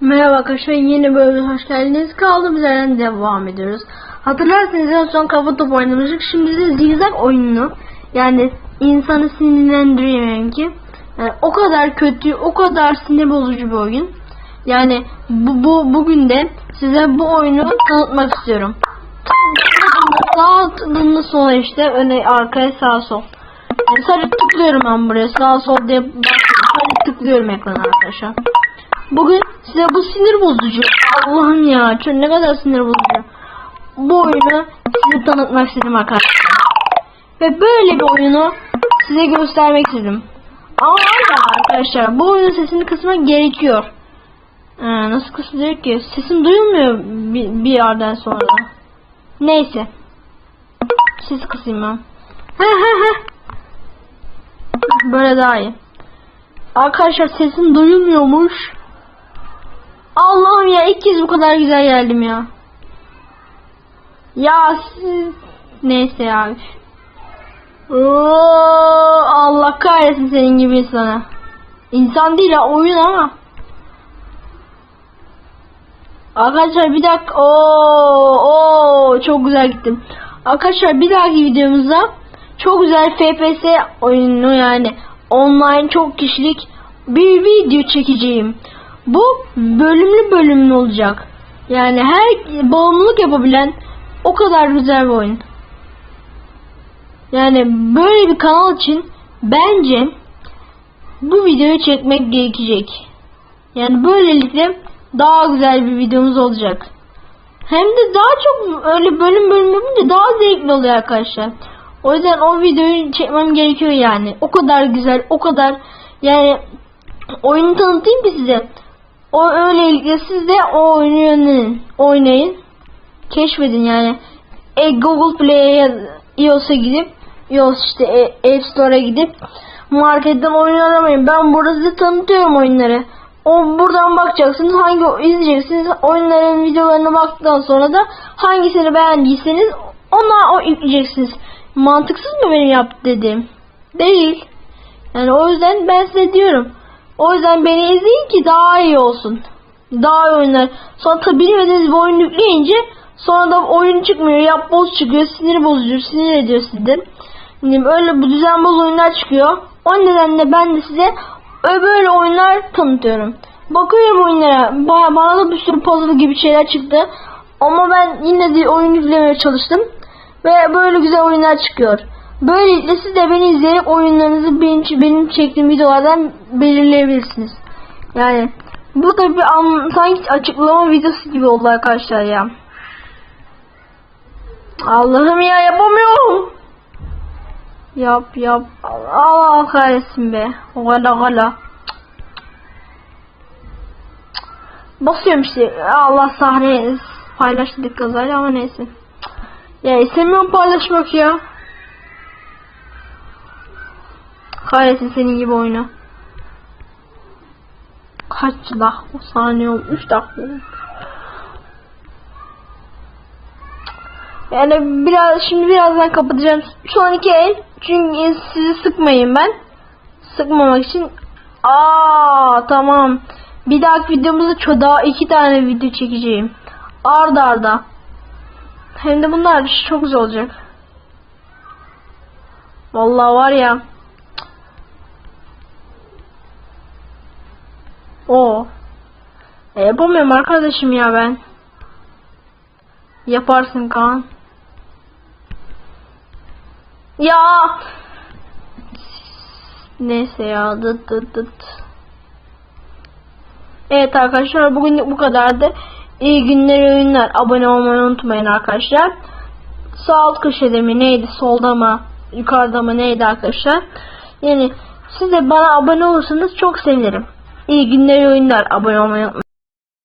Merhaba arkadaşlar yeni bölüme hoş geldiniz. Kaldığımız yerden devam ediyoruz. Hatırlarsanız en son kafa topu oynamıştık. Şimdi de zigzag oyununu yani insanı sinirlendiriyor ki. Yani o kadar kötü, o kadar sinir bozucu bir oyun. Yani bu, bu bugün de size bu oyunu tanıtmak istiyorum. Sağ tıklığında sola işte öne arkaya sağ sol. Sadece tıklıyorum ben buraya sağ sol diye sadece tıklıyorum ekrana arkadaşlar. Bugün size bu sinir bozucu. Allah'ım ya. Çok ne kadar sinir bozucu. Bu oyunu size tanıtmak istedim arkadaşlar. Ve böyle bir oyunu size göstermek istedim. Ama arkadaşlar bu oyunun sesini kısmak gerekiyor. Ee, nasıl kısılıyor ki? Sesim duyulmuyor bir, bir yerden sonra. Neyse. Ses kısayım ben. Böyle daha iyi. Arkadaşlar sesim duyulmuyormuş. Allah'ım ya ilk kez bu kadar güzel geldim ya. Ya siz... Neyse ya. Allah kahretsin senin gibi insana. İnsan değil ha oyun ama. Arkadaşlar bir dakika. Oo, oo, çok güzel gittim. Arkadaşlar bir dahaki videomuzda çok güzel FPS oyunu yani online çok kişilik bir video çekeceğim. Bu bölümlü bölümlü olacak. Yani her bağımlılık yapabilen o kadar güzel bir oyun. Yani böyle bir kanal için bence bu videoyu çekmek gerekecek. Yani böylelikle daha güzel bir videomuz olacak. Hem de daha çok öyle bölüm bölüm yapınca daha zevkli oluyor arkadaşlar. O yüzden o videoyu çekmem gerekiyor yani. O kadar güzel, o kadar yani oyunu tanıtayım ki size. O öylelikle siz de o oyunu yönlenin, oynayın. Keşfedin yani. E, Google Play'e iOS'a gidip iOS işte e, App Store'a gidip marketten oyun aramayın. Ben burada size tanıtıyorum oyunları. O buradan bakacaksınız. Hangi izleyeceksiniz. Oyunların videolarına baktıktan sonra da hangisini beğendiyseniz ona o yükleyeceksiniz. Mantıksız mı benim yaptı dediğim? Değil. Yani o yüzden ben size diyorum. O yüzden beni izleyin ki daha iyi olsun. Daha iyi oyunlar. Sonra tabi bilmediğiniz bir oyun yükleyince sonra da oyun çıkmıyor. Yap boz çıkıyor. Sinir bozucu. Sinir ediyor sizi. Yani öyle bu düzenboz oyunlar çıkıyor. O nedenle ben de size böyle oyunlar tanıtıyorum. Bakıyorum oyunlara. Bana da bir sürü puzzle gibi şeyler çıktı. Ama ben yine de oyun yüklemeye çalıştım. Ve böyle güzel oyunlar çıkıyor. Böylelikle siz de beni izleyerek oyunlarınızı benim, benim çektiğim videolardan belirleyebilirsiniz. Yani bu an, sanki açıklama videosu gibi oldu arkadaşlar ya. Allah'ım ya yapamıyorum. Yap yap. Allah kahretsin be. Gala gala. Basıyorum işte. Allah sahne paylaştık kazayla ama neyse. Ya istemiyorum paylaşmak ya. Kahretsin senin gibi oyunu. Kaç dakika saniye olmuş? 3 dakika. Yani biraz şimdi birazdan kapatacağım. An iki el. Çünkü sizi sıkmayın ben. Sıkmamak için. Aa tamam. Bir dahaki videomuzda daha iki tane video çekeceğim. Arda arda. Hem de bunlar çok güzel olacak. Vallahi var ya. O. E, yapamıyorum arkadaşım ya ben. Yaparsın Kaan. Ya. Neyse ya. Dıt dıt dıt. Evet arkadaşlar bugün bu kadardı. İyi günler oyunlar. Abone olmayı unutmayın arkadaşlar. Sağ alt köşede mi neydi solda mı yukarıda mı neydi arkadaşlar. Yani siz de bana abone olursanız çok sevinirim. İyi günler oyunlar. Abone olmayı unutmayın.